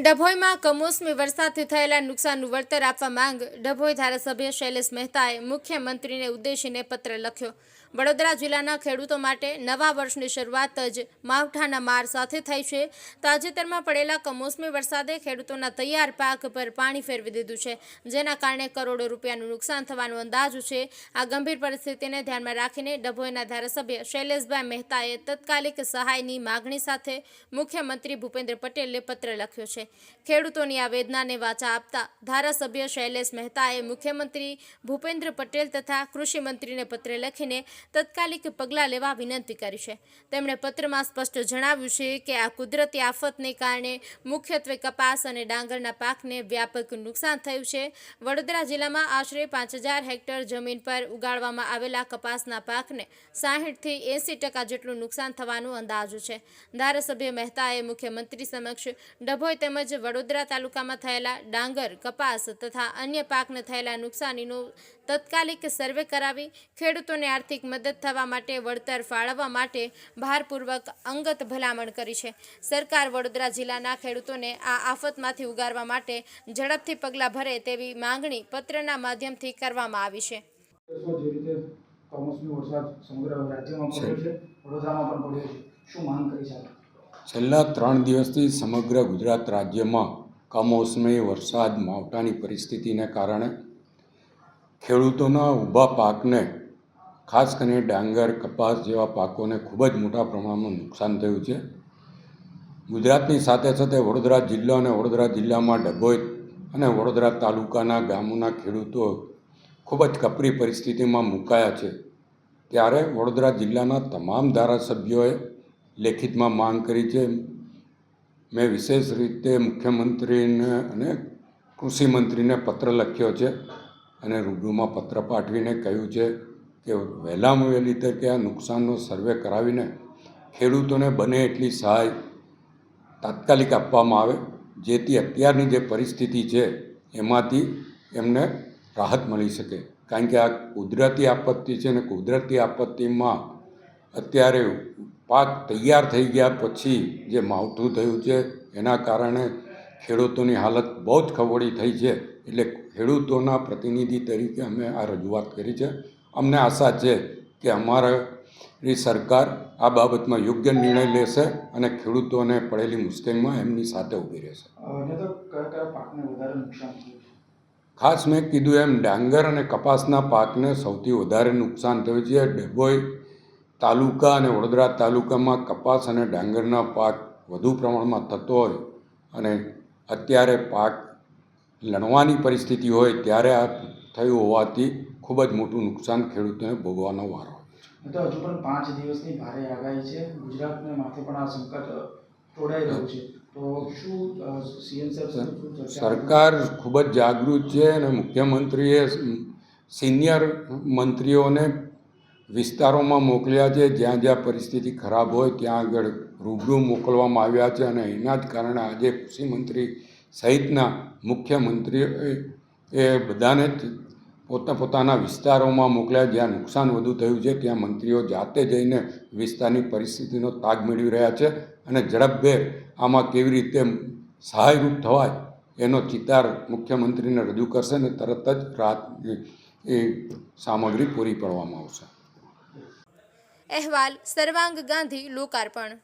ડભોઈમાં કમોસમી વરસાદથી થયેલા નુકસાનનું વળતર આપવા માંગ ડભોઈ ધારાસભ્ય શૈલેષ મહેતાએ મુખ્યમંત્રીને ઉદ્દેશીને પત્ર લખ્યો. વડોદરા જિલ્લાના ખેડૂતો માટે નવા વર્ષની શરૂઆત જ માવઠાના માર સાથે થઈ છે. તાજેતરમાં પડેલા કમોસમી વરસાદે ખેડૂતોના તૈયાર પાક પર પાણી ફેરવી દીધું છે, જેના કારણે કરોડો રૂપિયાનું નુકસાન થવાનો અંદાજ છે. આ ગંભીર પરિસ્થિતિને ધ્યાનમાં રાખીને ડભોઈના ધારાસભ્ય શૈલેષભાઈ મહેતાએ તત્કાલિક સહાયની માગણી સાથે મુખ્યમંત્રી ભૂપેન્દ્ર પટેલને પત્ર લખ્યો છે. ખેડૂતોની આ વેદનાને વાચા આપતા ધારાસભ્ય શૈલેષ મહેતાએ મુખ્યમંત્રી ભૂપેન્દ્ર પટેલ તથા કૃષિ મંત્રીને પત્ર લખીને તત્કાલિક પગલાં લેવા વિનંતી કરી છે. તેમણે પત્રમાં સ્પષ્ટ જણાવ્યું છે કે આ કુદરતી આફતને કારણે મુખ્યત્વે કપાસ અને ડાંગરના પાકને વ્યાપક નુકસાન થયું છે. વડોદરા જિલ્લામાં આશરે પાંચ હેક્ટર જમીન પર ઉગાડવામાં આવેલા કપાસના પાકને સાહીઠથી એંસી ટકા જેટલું નુકસાન થવાનો અંદાજ છે. ધારાસભ્ય મહેતાએ મુખ્યમંત્રી સમક્ષ ડભોઈ તેમજ વડોદરા તાલુકામાં થયેલા ડાંગર, કપાસ તથા અન્ય પાકને થયેલા નુકસાનીનો તત્કાલિક સર્વે કરાવી ખેડૂતોને આર્થિક મદદ થવા માટે વળતર ફાળવવા માટે ભારપૂર્વક અંગત ભલામણ કરી છે. સરકાર વડોદરા જિલ્લાના ખેડૂતોને આ આફતમાંથી ઉગારવા માટે ઝડપથી પગલાં ભરે તેવી માંગણી પત્રના માધ્યમથી કરવામાં આવી છે. દિવસમાં જે રીતે કમોસમી વરસાદ સમગ્ર રાજ્યમાં પડ્યો છે વડોદરામાં પણ પડ્યો છે. શું માંગ કરી છે છેલ્લા ત્રણ દિવસથી સમગ્ર ગુજરાત રાજ્યમાં કમોસમી વરસાદ માવઠાની પરિસ્થિતિને કારણે ખેડૂતોના ઊભા પાકને, ખાસ કરીને ડાંગર, કપાસ જેવા પાકોને ખૂબ જ મોટા પ્રમાણમાં નુકસાન થયું છે. ગુજરાતની સાથે સાથે વડોદરા જિલ્લો અને વડોદરા જિલ્લામાં ડભોઈ અને વડોદરા તાલુકાના ગામોના ખેડૂતો ખૂબ જ કપરી પરિસ્થિતિમાં મુકાયા છે. ત્યારે વડોદરા જિલ્લાના તમામ ધારાસભ્યોએ લેખિતમાં માંગ કરી છે. મેં વિશેષ રીતે મુખ્યમંત્રીને અને કૃષિ મંત્રીને પત્ર લખ્યો છે. અને રૂબરૂમાં પત્ર પાઠવીને કહ્યું છે કે વહેલામાં વહેલી તકે આ નુકસાનનો સર્વે કરાવીને ખેડૂતોને બને એટલી સહાય તાત્કાલિક આપવામાં આવે, જેથી અત્યારની જે પરિસ્થિતિ છે એમાંથી એમને રાહત મળી શકે. કારણ કે આ કુદરતી આપત્તિ છે ને કુદરતી આપત્તિમાં અત્યારે પાક તૈયાર થઈ ગયા પછી જે માવઠું થયું છે એના કારણે ખેડૂતોની હાલત બહુ જ ખવડી થઈ છે. એટલે ખેડૂતોના પ્રતિનિધિ તરીકે અમે આ રજૂઆત કરી છે. અમને આશા છે કે અમારી સરકાર આ બાબતમાં યોગ્ય નિર્ણય લેશે અને ખેડૂતોને પડેલી મુશ્કેલીમાં એમની સાથે ઊભી રહેશે. ખાસ મેં કીધું એમ ડાંગર અને કપાસના પાકને સૌથી વધારે નુકસાન થયું છે. ડભોઈ તાલુકા અને વડોદરા તાલુકામાં કપાસ અને ડાંગરના પાક વધુ પ્રમાણમાં થતો હોય અને અત્યારે પાક લણવાની પરિસ્થિતિ હોય ત્યારે આ થયું હોવાથી ખૂબ જ મોટું નુકસાન ખેડૂતોને ભોગવાનો વારો તો હજુ પણ પાંચ દિવસની ભારે આગાહી છે. ગુજરાતને માથે પણ આ સંકટ તોડાઈ રહ્યું છે. તો શું સીએમ સાહેબ સરકાર ખૂબ જ જાગૃત છે અને મુખ્યમંત્રીએ સિનિયર મંત્રીઓને વિસ્તારોમાં મોકલ્યા છે. જ્યાં જ્યાં પરિસ્થિતિ ખરાબ હોય, ત્યાં આગળ રૂબરૂ મોકલવામાં આવ્યા છે અને એના જ કારણે આજે કૃષિ મંત્રી સહિતના મુખ્યમંત્રીઓએ એ બધાને પોતા પોતાના વિસ્તારોમાં મોકલ્યા. જ્યાં નુકસાન વધુ થયું છે, ત્યાં મંત્રીઓ જાતે જઈને વિસ્તારની પરિસ્થિતિનો તાગ મેળવી રહ્યા છે અને ઝડપભેર આમાં કેવી રીતે સહાયરૂપ થવાય એનો ચિતાર મુખ્યમંત્રીને રજૂ કરશે ને તરત જ રાહત એ સામગ્રી પૂરી પાડવામાં આવશે. અહેવાલ સર્વાંગ ગાંધી લોકાર્પણ